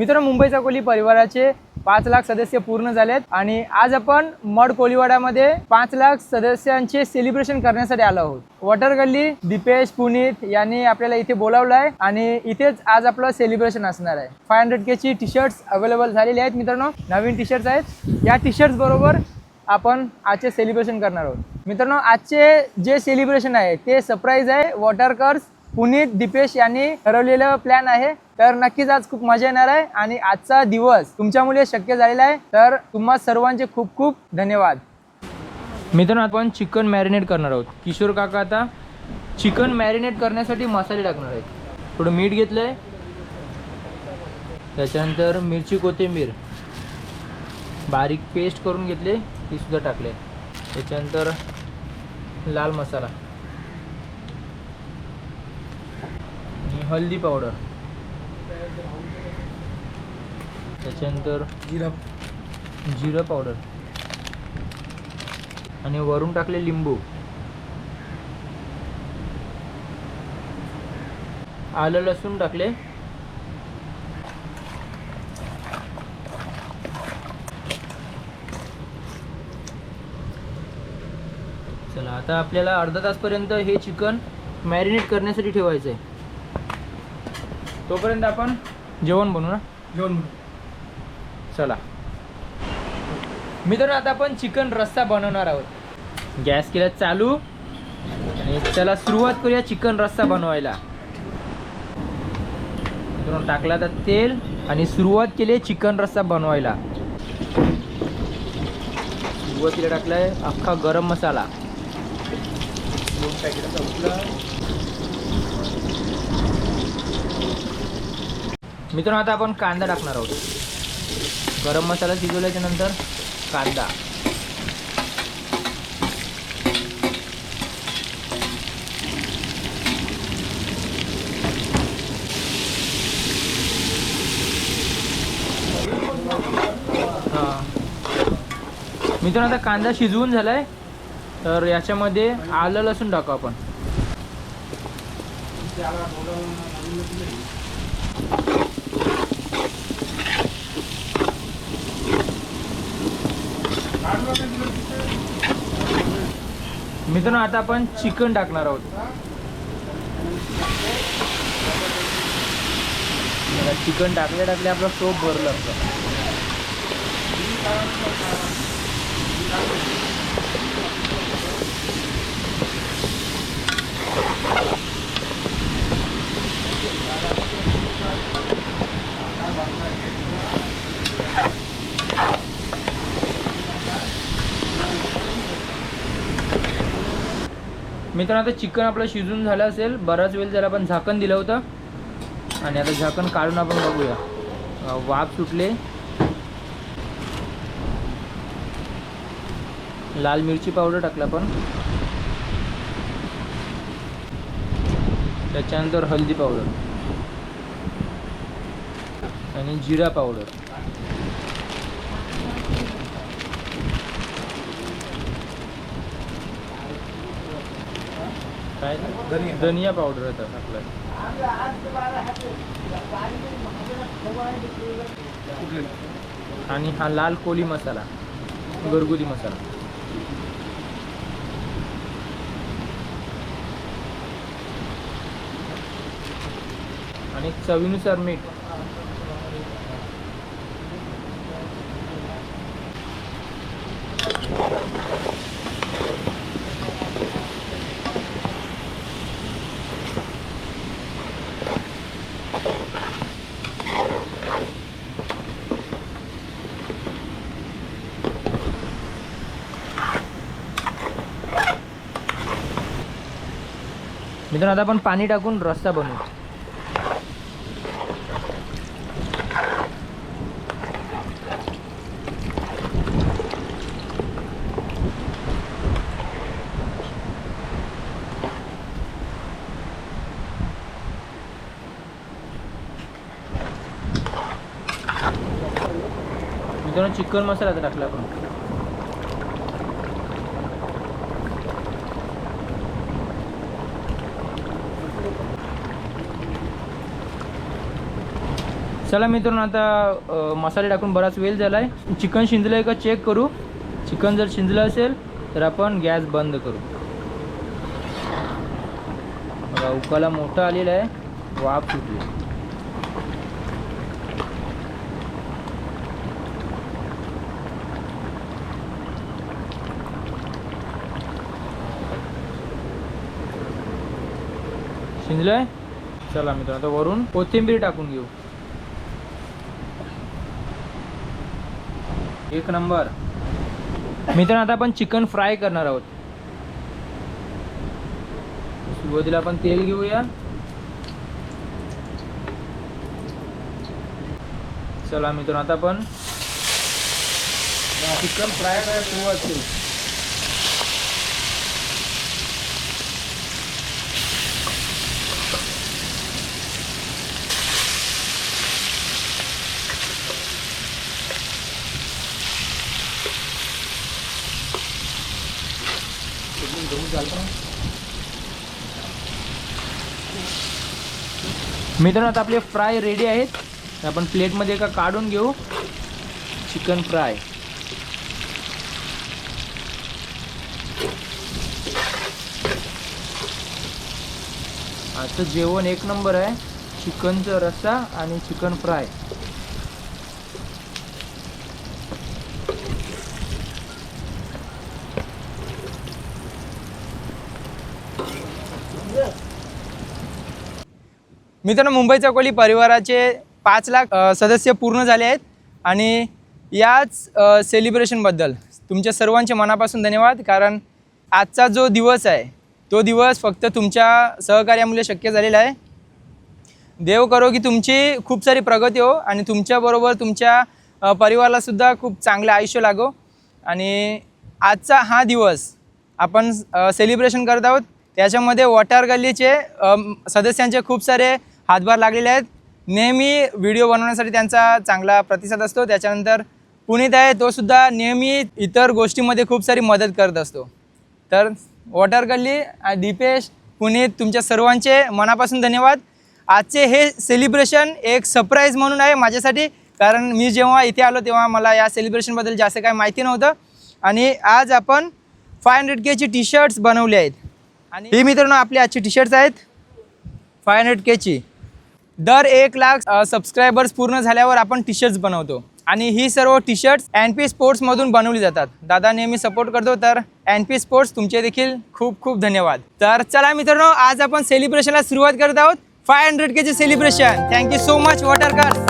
मित्र मुंबईचा कोली परिवाराचे पाच लाख सदस्य पूर्ण झालेत आणि आज आपण मड कोलीवाड्यामध्ये पाच लाख सदस्यांचे सेलिब्रेशन करण्यासाठी आलो आहोत. वॉटर गल्ली दीपेश पुनीत यांनी आपल्याला इथे बोलावलं आहे आणि इथेच आज आपलं सेलिब्रेशन असणार आहे. फाय हंड्रेड के ची टी शर्ट्स अवेलेबल झालेली आहेत मित्रांनो. नवीन टी शर्ट्स आहेत. या टी शर्ट्स बरोबर आपण आजचे सेलिब्रेशन करणार आहोत. मित्रांनो आजचे जे सेलिब्रेशन आहे ते सरप्राईज आहे. वॉटरकर्स पुनीत दीपेश यांनी ठरवलेलं प्लॅन आहे. तर नक्कीच आज खूप मजा येणार आहे आणि आजचा दिवस तुमच्यामुळे शक्य झालेला आहे. तर तुम्हा सर्वांचे खूप खूप धन्यवाद. मित्रांनो आपण चिकन मॅरिनेट करणार आहोत. किशोर काका आता चिकन मॅरिनेट करण्यासाठी मसाले टाकणार आहेत. थोडं मीठ घेतलं आहे त्याच्यानंतर मिरची कोथिंबीर. बारीक पेस्ट करून घेतले ती सुद्धा टाकले. त्याच्यानंतर लाल मसाला. हळदी हल्दी पावडर. त्याच्यानंतर जिरा. जिरं पावडर आणि वरून टाकले लिंबू. आलं लसूण टाकले. चला आता आपल्याला अर्धा तासपर्यंत हे चिकन मॅरिनेट करण्यासाठी ठेवायचं आहे तोपर्यंत आपण जेवण बनवू ना? जेवण चला. मित्रांनो आता आपण चिकन रस्सा बनवणार आहोत. गॅस केला चालू. आणि चला सुरुवात करूया चिकन रस्सा बनवायला. मित्रांनो टाकला तर तेल आणि सुरुवात केली चिकन रस्सा बनवायला. सुरुवातीला टाकलाय अख्खा गरम मसाला. दोन पॅकेट मित्रांनो आता आपण कांदा टाकणार आहोत. गरम मसाला शिजवल्याच्या नंतर कांदा. मित्रांनो आता कांदा शिजवून झालाय. तर याच्यामध्ये आलं लसूण टाकू आपण. मित्रांनो आता आपण चिकन टाकणार आहोत. चिकन टाकल्या टाकले आपलं सोप भरलं असतं मित्रांनो आता चिकन आपलं शिजून झालं असेल. बराच वेळ झाला आपण झाकण दिलं होतं. आणि आता झाकण काढून आपण बघूया. वाफ सुटले. लाल मिरची पावडर टाकला आपण. त्याच्यानंतर हल्दी पावडर. आणि जिरा पावडर. काय? धनिया. धनिया पावडर टाकलं कुठले? आणि हा लाल कोली मसाला घरगुती मसाला. आणि चवीनुसार मीठ. मित्रांनो आता आपण पाणी टाकून रस्सा बनवू. मित्रांनो चिकन मसाला टाकला आपण. चला मित्रांनो आता मसाले टाकून बराच वेळ झाला आहे चिकन शिजलं आहे का चेक करू? चिकन जर शिजलं असेल तर आपण गॅस बंद करू. उकाला मोठा आलेला आहे. वाफ सुटली. आहे चला मित्रांनो आता वरून कोथिंबीर टाकून घेऊ. एक नंबर. मित्रांनो आता आपण चिकन फ्राय करणार आहोत. सुरुवातीला आपण तेल घेऊया. चला मित्रांनो आता आपण चिकन फ्राय करायला सुरुवात करू. मित्रांनो आता आपले फ्राय रेडी आहेत. आपण प्लेटमध्ये एका काढून घेऊ? चिकन फ्राय आजचं जेवण एक नंबर आहे. चिकनचा रस्सा आणि चिकन फ्राय मित्रांनो मुंबई चौकोली परिवाराचे पाच लाख सदस्य पूर्ण झाले आहेत आणि याच सेलिब्रेशनबद्दल तुमच्या सर्वांचे मनापासून धन्यवाद. कारण आजचा जो दिवस आहे तो दिवस फक्त तुमच्या सहकार्यामुळे शक्य झालेला आहे. देव करो की तुमची खूप सारी प्रगती हो आणि तुमच्याबरोबर तुमच्या परिवारालासुद्धा खूप चांगलं आयुष्य लागो. आणि आजचा हा दिवस आपण सेलिब्रेशन करत आहोत. त्याच्यामध्ये वॉटर गल्लीचे सदस्यांचे खूप सारे हातभार लागलेले आहेत. नेहमी व्हिडिओ बनवण्यासाठी त्यांचा चांगला प्रतिसाद असतो. त्याच्यानंतर पुनीत आहे तो सुद्धा नेहमी इतर गोष्टीमध्ये खूप सारी मदत करत असतो. तर वॉटर गल्ली दीपेश पुनीत तुमच्या सर्वांचे मनापासून धन्यवाद. आजचे हे सेलिब्रेशन एक सरप्राईज म्हणून आहे माझ्यासाठी कारण मी जेव्हा इथे आलो तेव्हा मला या सेलिब्रेशनबद्दल जास्त काय माहिती नव्हतं. आणि आज आपण फाय हंड्रेड केची टी शर्ट्स बनवले आहेत. आणि ही मित्रांनो आपली आजची टी शर्ट्स आहेत फाय हंड्रेड केची दर एक लाख सबस्क्रायबर्स पूर्ण झाल्यावर आपण टी शर्ट्स बनवतो. आणि ही सर्व टी शर्ट्स एन पी स्पोर्ट्समधून बनवली जातात. दादा नेहमी सपोर्ट करतो तर एन पी स्पोर्ट्स तुमचे देखील खूप खूप धन्यवाद. तर चला मित्रांनो आज आपण सेलिब्रेशनला सुरुवात करत आहोत. Five hundred Keche celebration thank you so much वॉटरकर्स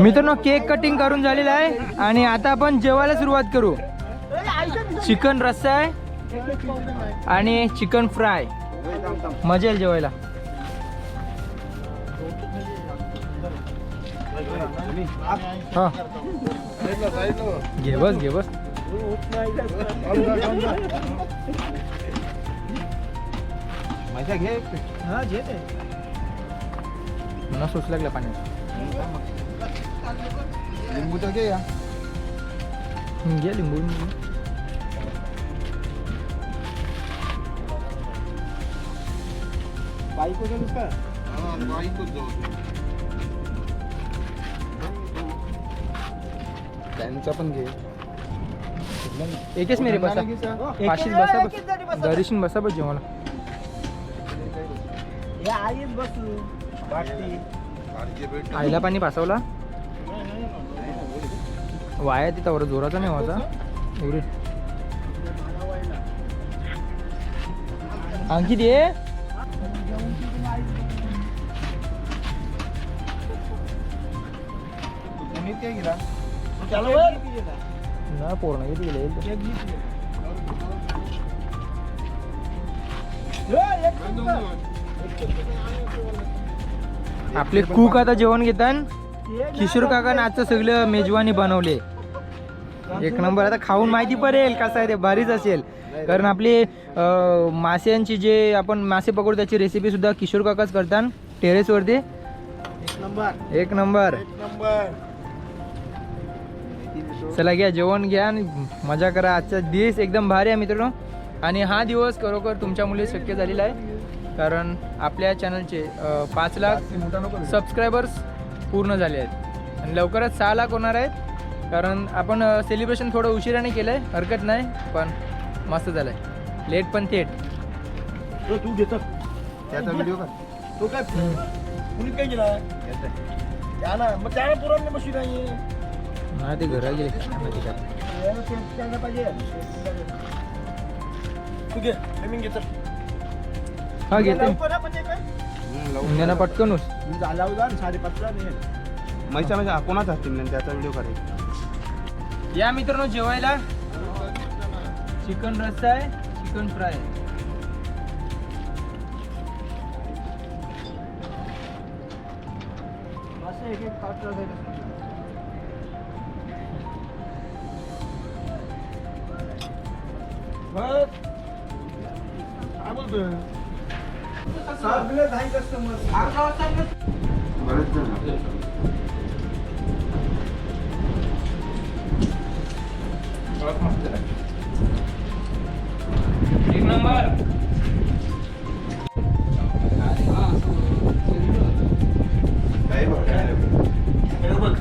मित्रांनो केक कटिंग करून झालेला आहे. आणि आता आपण जेवायला सुरुवात करू. चिकन रस्सा आहे. आणि चिकन फ्राय मजा येईल जेवायला. हा. घे बस घे बस. मला सुच लागलं पाण्यात. लिंबूचा घे या हम्म, घे लिंबू लिंबू. त्यांचा पण घे एकच मेरे बसा पाशीच बसा बस दरीशीन बसा बस आईला पाणी पासवला वाया तिथं वर जोराचा नाही होता एवढी. आणखी दे ना पोरण किती गेले आपले कुक आता जेवण घेतात किशोर काकानं आजचं सगळं मेजवानी बनवले. एक नंबर आता खाऊन माहिती पडेल कसं आहे ते भारीच असेल. कारण आपली अं, माशांची जे आपण मासे पकडू त्याची रेसिपी सुद्धा किशोर काकाच करतात टेरेसवरती एक नंबर. चला घ्या जेवण घ्या आणि मजा करा. आजचा दिवस एकदम भारी आहे मित्रांनो. आणि हा दिवस खरोखर तुमच्यामुळे शक्य झालेला आहे. कारण आपल्या चॅनलचे पाच लाख सबस्क्रायबर्स पूर्ण झाले आहेत. आणि लवकरच सहा लाख होणार आहेत. कारण आपण सेलिब्रेशन थोडं उशिराने केलं आहे हरकत नाही पण मस्त झालं आहे लेट पण थेट. तू घेतो. त्याचा व्हिडिओ कर तो काय? कुणी काय केला? त्या ना मग त्याला पुरवणे बशी नाही. नाही ते घरा गेले. त्याला पाहिजे. तू घे. पेमेंट घेतो. हा घेते हा म्हणजे काय? उद्याना पटकनच. मी झाला होता साडेपाचला नाही. मैसा मैसा कोणाचा हत्ती त्याचा व्हिडिओ करायचा या मित्रांनो जेवायला. चिकन रस्सा आहे चिकन फ्राय. असं एक एक काय बोलतोय? सगळे काही कस्टमर बरेच जण एक नंबर. काय बघ काय बघ.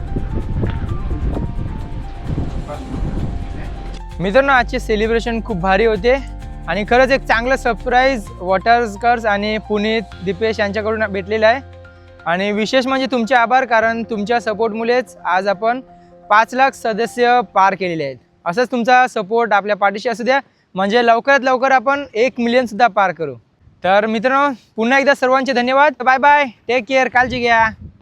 मित्रांनो आजचे सेलिब्रेशन खूप भारी होते. आणि खरंच एक चांगलं सरप्राईज वॉटरस्कर्स आणि पुनीत दीपेश यांच्याकडून भेटलेलं आहे. आणि विशेष म्हणजे तुमचे आभार कारण तुमच्या सपोर्टमुळेच आज आपण पाच लाख सदस्य पार केलेले आहेत. असंच तुमचा सपोर्ट आपल्या पाठीशी असू द्या. म्हणजे लवकरात लवकर आपण एक मिलियनसुद्धा पार करू. तर मित्रांनो पुन्हा एकदा सर्वांचे धन्यवाद. बाय बाय टेक केअर काळजी घ्या.